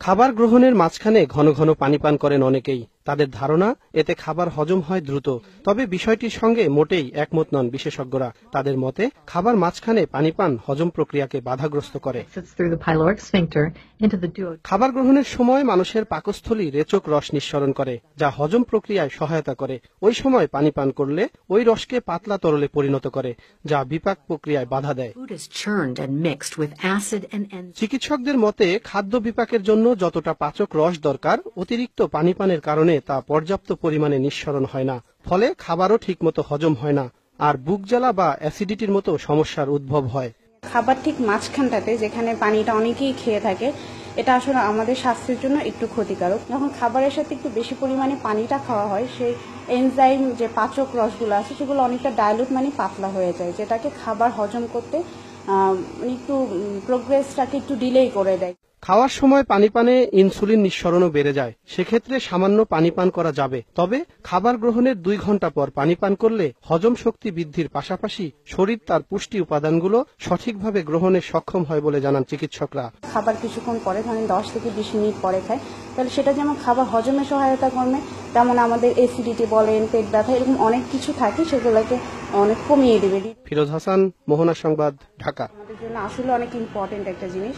খাবার গ্রহণের মাঝখানে ঘন ঘন পানি পান করেন অনেকেই। তাদের ধারণা এতে খাবার হজম হয় দ্রুত তবে বিষয়টির সঙ্গে মোটেই একমত নন বিশেষজ্ঞরা তাদের মতে খাবার মাঝখানে পানি পান হজম প্রক্রিয়াকে বাধাগ্রস্ত করে. খাবার গ্রহণের সময় মানুষের পাকস্থলী রেচক রস নিঃসরণ করে যা হজম প্রক্রিয়ায় সহায়তা করে ওই সময় পানি পান করলে ওই রসকে পাতলা তরলে পরিণত করে যা বিপাক প্রক্রিয়ায় বাধা দেয়. চিকিৎসকদের মতে খাদ্য বিপাকের জন্য যতটা পাচক রস দরকার অতিরিক্ত পানি পানের কারণে তা পর্যাপ্ত পরিমাণে নিঃসরণ হয় না। ফলে খাবারও ঠিকমতো হজম হয় না আর বুক জ্বালা বা অ্যাসিডিটির মতো সমস্যার উদ্ভব হয়। খাবার ঠিক মাঝখানটাতে যেখানে পানিটা অনেকেই খেয়ে থাকে, এটা আসলে আমাদের স্বাস্থ্যের জন্য একটু ক্ষতিকারক। যখন খাবারের সাথে একটু বেশি পরিমাণে পানিটা খাওয়া হয়, সেই এনজাইম যে পাচক রসগুলো আছে, সেগুলো অনেকটা ডাইলুট মানে পাতলা হয়ে যায়, যেটাকে খাবার হজম করতে মানে একটু প্রোগ্রেসটাকে একটু ডিলেই করে দেয়। খাওয়ার সময় পানি পানে ইনসুলিন নিঃসরণও বেড়ে যায়। সেক্ষেত্রে সামান্য পানি পান করা যাবে। তবে খাবার গ্রহণের দুই ঘণ্টা পর পানি পান করলে হজম শক্তি বৃদ্ধির পাশাপাশি শরীর তার পুষ্টি উপাদানগুলো সঠিকভাবে গ্রহণে সক্ষম হয় বলে জানান চিকিৎসকরা। খাবার কিছুক্ষণ পরে ধরেন দশ থেকে বিশ মিনিট পরে খায় তাহলে সেটা যেমন খাবার হজমে সহায়তা করবে তেমন আমাদের এসিডিটি বলেন পেট ব্যথা এরকম অনেক কিছু থাকে সেগুলোকে অনেক কমিয়ে দেবে। ফিরোজ হাসান মোহনা সংবাদ ঢাকা। আমাদের জন্য আসলে অনেক ইম্পর্টেন্ট একটা জিনিস।